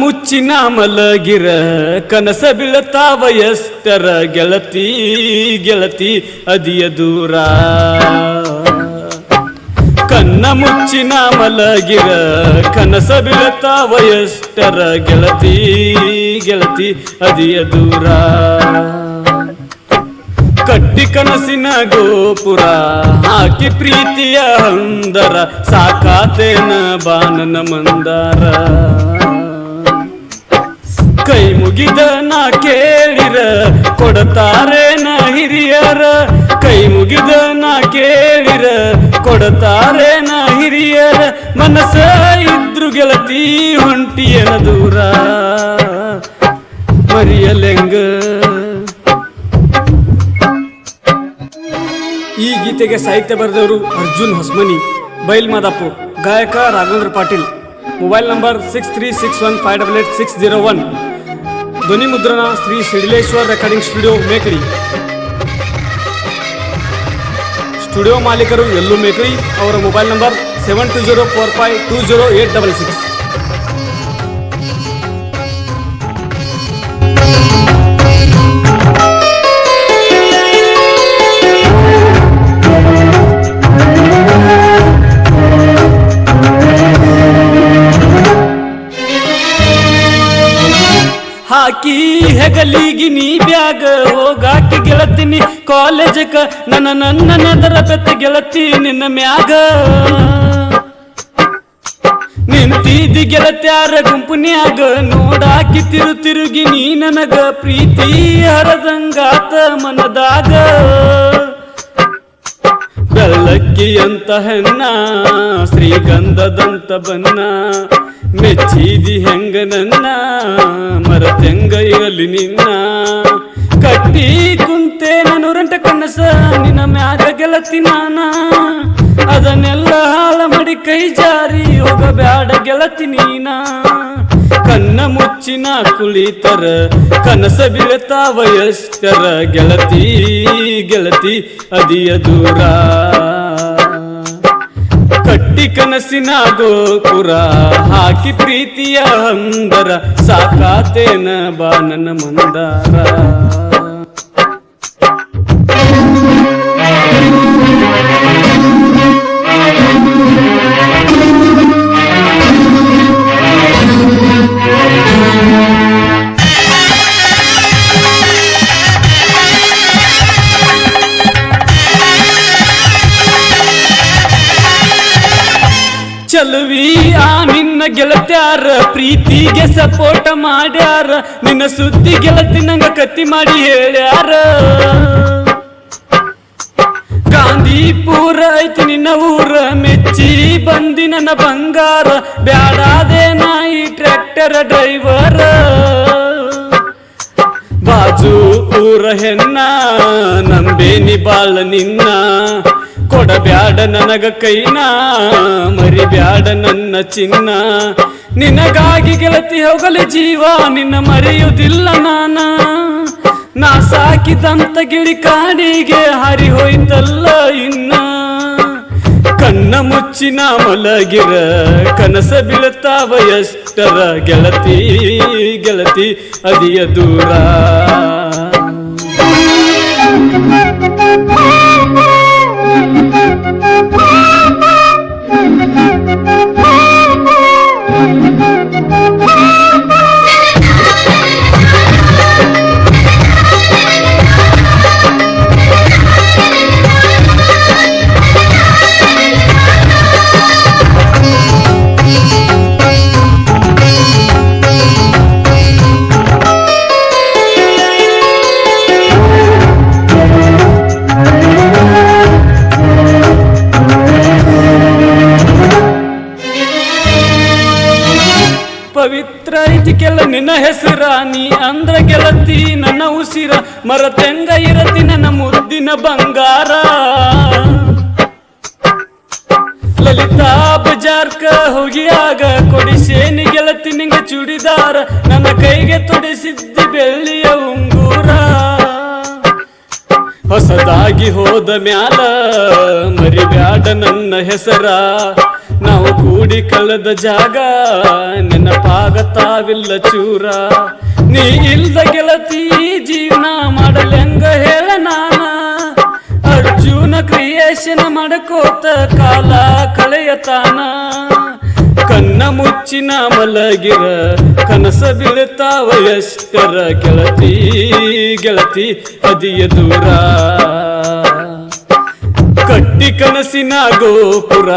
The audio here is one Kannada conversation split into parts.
ಮುಚ್ಚಿನ ಮಲಗಿರ, ಕನಸ ಬೀಳತಾವ ಎಷ್ಟರ ಗೆಳತಿ ಗೆಳತಿ ಅದಿಯ ದೂರ. ಕನ್ನ ಮುಚ್ಚಿನ ಮಲಗಿರ, ಕನಸ ಬೀಳತಾವ ಎಷ್ಟರ ಗೆಳತಿ ಗೆಳತಿ ಅದಿಯ ದೂರ. ಕಟ್ಟಿ ಕನಸಿನ ಗೋಪುರ, ಹಾಕಿ ಪ್ರೀತಿಯ ಅಂದರ ಸಾಕಾತೇನ ಬಾನನ ಮಂದಾರ. ಕೈ ಮುಗಿದ ನಾ ಕೇಳಿರ, ಕೊಡತಾರೆ ನಾ ಹಿರಿಯರ. ಕೈ ಮುಗಿದ ನಾ ಕೇಳಿರ, ಕೊಡತಾರೆ ನಾ ಹಿರಿಯರ. ಮನಸ್ಸ ಇದ್ರು ಗೆಳತಿ ಹೊಂಟಿಯನ ದೂರ. ಮರಿಯಲೆಂಗ. ಈ ಗೀತೆಗೆ ಸಾಹಿತ್ಯ ಬರೆದವರು ಅರ್ಜುನ್ ಹೊಸ್ಮನಿ, ಬೈಲ್ ಮಾದಾಪುರ್ ಗಾಯಕ Raghavendra Patil. Mobile number six three six one five double eight six zero one ಧ್ವನಿ ಮುದ್ರಣ Shri Sidileshwar recording studio Mekali studio ಮಾಲೀಕರು ಎಲ್ಲೂ ಮೇಕಳಿ ಅವರ mobile number seven two zero four five two zero eight double six ಹೆಗಲಿಗಿ ನೀ ಬ್ಯಾಗ ಹೋಗಾಕಿ ಗೆಳತೀನಿ ಕಾಲೇಜಕ ನನ್ನ ನನ್ನ ನದರ ಬೆತ್ತ ಗೆಳತಿ ನಿನ್ನ ಮ್ಯಾಗ. ನಿಂತೀದಿ ಗೆಳತ್ಯಾರ ಗುಂಪನ್ಯಾಗ, ನೋಡಾಕಿ ತಿರು ತಿರುಗಿ ನೀ ನನಗ ಪ್ರೀತಿ ಹರದಂಗಾತ ಮನದಾಗ. ಬೆಳ್ಳಕ್ಕಿ ಅಂತ ಹೆಣ್ಣ, ಶ್ರೀಗಂಧದಂತ ಬನ್ನ ಮೆಚ್ಚಿದಿ ಹೆಂಗ ನನ್ನ ಮರತೆಂಗ ಇರಲಿ ನಿನ್ನ. ಕಟ್ಟಿ ಕುಂತೆ ನಾನು ರಂಟ ಕನಸ, ನಿನ್ನ ಮ್ಯಾಗ ಗೆಲತಿ ನಾನ. ಅದನ್ನೆಲ್ಲ ಹಾಳ ಮಾಡಿ ಕೈ ಜಾರಿ, ಹೋಗ ಬ್ಯಾಡ ಗೆಲತಿ ನೀನ. ಕನ್ನ ಮುಚ್ಚಿನ ಕುಳಿತರ, ಕನಸ ಬೀಳ್ತಾವ ಎಷ್ಟರ ಗೆಳತಿ ಗೆಳತಿ ಅದಿಯ ದೂರ. ಕಟ್ಟಿ ಕನಸಿನ ಗೋಪುರ ಹಾಕಿ ಪ್ರೀತಿಯ ಅಂದರ ಸಾಕಾತೇನ ಬಾನನ ಮಂದಾರ. ಚಲುವಿ ಆ ನಿನ್ನ ಗೆಳತ್ಯಾರ, ಪ್ರೀತಿಗೆ ಸಪೋರ್ಟ್ ಮಾಡ್ಯಾರ. ನಿನ್ನ ಸುದ್ದಿ ಗೆಳತಿ ನಂಗ ಕತ್ತಿ ಮಾಡಿ ಹೇಳ್ಯಾರ. ಗಾಂಧಿಪುರ ಐತಿ ನಿನ್ನ ಊರ, ಮೆಚ್ಚಿ ಬಂದಿ ನನ್ನ ಬಂಗಾರ. ಬ್ಯಾಡಾದೆ ನಾಯಿ ಟ್ರ್ಯಾಕ್ಟರ್ ಡ್ರೈವರ್ ಬಾಜು ಊರ ಹೆಣ್ಣ, ನಂಬೇನಿ ಬಾಳ ನಿನ್ನ. ಕೊಡಬ್ಯಾಡ ನನಗ ಕೈನಾ, ಮರಿಬ್ಯಾಡ ನನ್ನ ಚಿನ್ನ. ನಿನಗಾಗಿ ಗೆಳತಿ ಹೋಗಲಿ ಜೀವ, ನಿನ್ನ ಮರೆಯುವುದಿಲ್ಲ ನಾನ. ನಾ ಸಾಕಿದಂತ ಗಿಳಿ ಕಾಡಿಗೆ ಹರಿ ಹೋಯ್ತಲ್ಲ ಇನ್ನ. ಕಣ್ಣ ಮುಚ್ಚಿನ ಮಲಗಿರ, ಕನಸ ಬೀಳತಾವ ಎಷ್ಟರ ಗೆಳತಿ ಗೆಳತಿ ಅದಿಯ ದೂರ. ಐತಿ ಕೆಲ ನಿನ್ನ ಹೆಸರ, ನೀ ಅಂದ್ರ ಗೆಲತಿ ನನ್ನ ಉಸಿರ. ಮರತೆಂಗ ಇರತಿ ನನ್ನ ಮುದ್ದಿನ ಬಂಗಾರ. ಲಲಿತಾ ಬಜಾರ್ಕ ಹೋಗಿಯಾಗ ಕೊಡಿಸೇನಿ ಗೆಲತಿ ನಿಂಗ ಚುಡಿದಾರ. ನನ್ನ ಕೈಗೆ ತೊಡಿಸಿದ್ದಿ ಬೆಳ್ಳಿಯ ಉಂಗೂರ. ಹೊಸದಾಗಿ ಹೋದ ಮ್ಯಾಲ ಮರಿಬ್ಯಾಡ ನನ್ನ ಹೆಸರ. ನಾವು ಕೂಡಿ ಕಳೆದ ಜಾಗ ನೆನಪಾಗತ್ತಾವಿಲ್ಲ ಚೂರ. ನೀ ಇಲ್ದ ಗೆಳತಿ, ಜೀವನ ಮಾಡಲೆಂಗ ಹೇಳ ನಾನ. ಅರ್ಜುನ ಕ್ರಿಯೇಷನ್ ಮಾಡಕೋತ ಕಾಲ ಕಳೆಯತಾನ. ಕನ್ನ ಮುಚ್ಚಿನ ಮಲಗಿರ, ಕನಸ ಬೀಳ್ತಾವ ಎಷ್ಟರ ಗೆಳತಿ ಗೆಳತಿ ಅದಿಯ ದೂರ. ಕಟ್ಟಿ ಕನಸಿನ ಗೋಪುರ,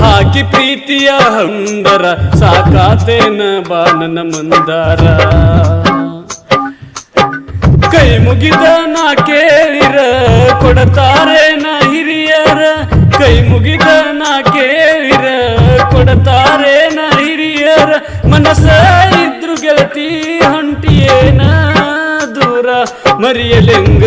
ಹಾಕಿ ಪ್ರೀತಿಯ ಹಂದರ, ಸಾಕಾತೇನ ಬಾನನ ಮಂದಾರ. ಕೈ ಮುಗಿದ ನಾ ಕೇಳಿರ ಕೊಡತಾರೆ ನಾ ಹಿರಿಯರ? ಕೈ ಮುಗಿದ ನಾ ಕೇಳಿರ ಕೊಡತಾರೆ ನಾ ಹಿರಿಯರ? ಮನಸ ಇದ್ರು ಗೆಳತಿ ಹೊಂಟಿಯೇನ ದೂರ, ಮರಿಯಲೆಂಗ